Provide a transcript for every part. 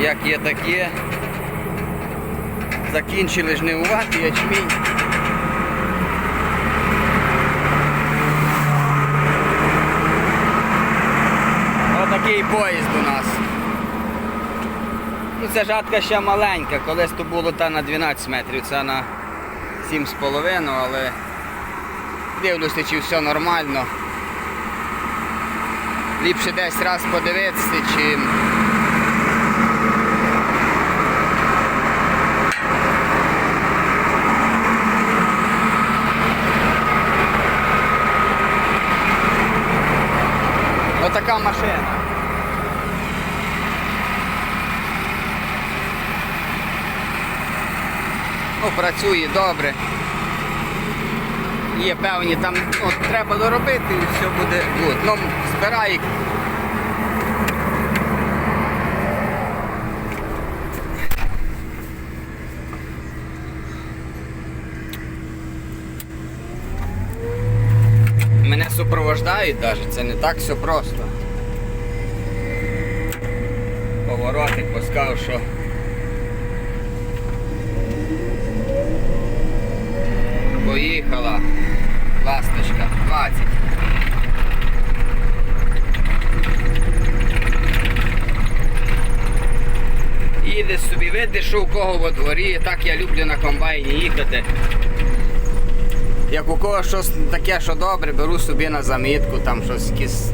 є таке. Закінчили жнивувати ячмінь. Отакий поїзд у нас. Ну, Ця жатка ще маленька, колись то було та на 12 метрів, це на 7,5, але дивлюся, чи все нормально. Ліпше десь раз подивитися, чи. Отака машина. Ну, працює добре. Є певні там, ну, треба доробити і все буде. Ну, збирай. Супровождають навіть, це не так все просто. Поворотик поскав, що поїхала ласточка 20. Їдеш собі, видиш, що у кого во дворі, так я люблю на комбайні їхати. Як у кого щось таке, що добре, беру собі на замітку, там щось якийсь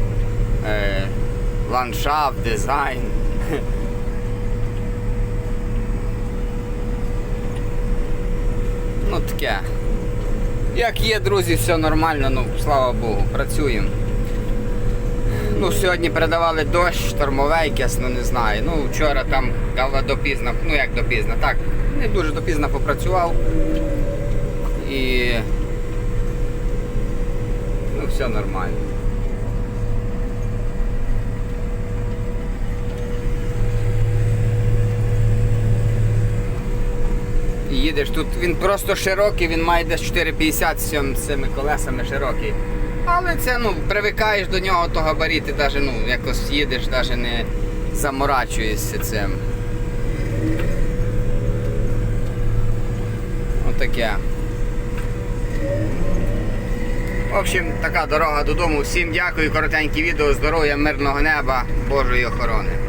е, ландшафт, дизайн. Ну таке. Як є, друзі, все нормально, ну слава Богу, працюємо. Ну, сьогодні передавали дощ, штормове якесь, ну не знаю. Ну, вчора там але допізно, ну як допізно, так, не дуже допізно попрацював. І ну все нормально. Їдеш тут, він просто широкий, він має десь 4,50 з цими колесами широкий. Але це ну, привикаєш до нього, то габарити навіть ну, якось їдеш, навіть не заморачуєшся цим. Отаке. В общем, така дорога додому. Всім дякую, коротеньке відео, здоров'я, мирного неба, Божої охорони.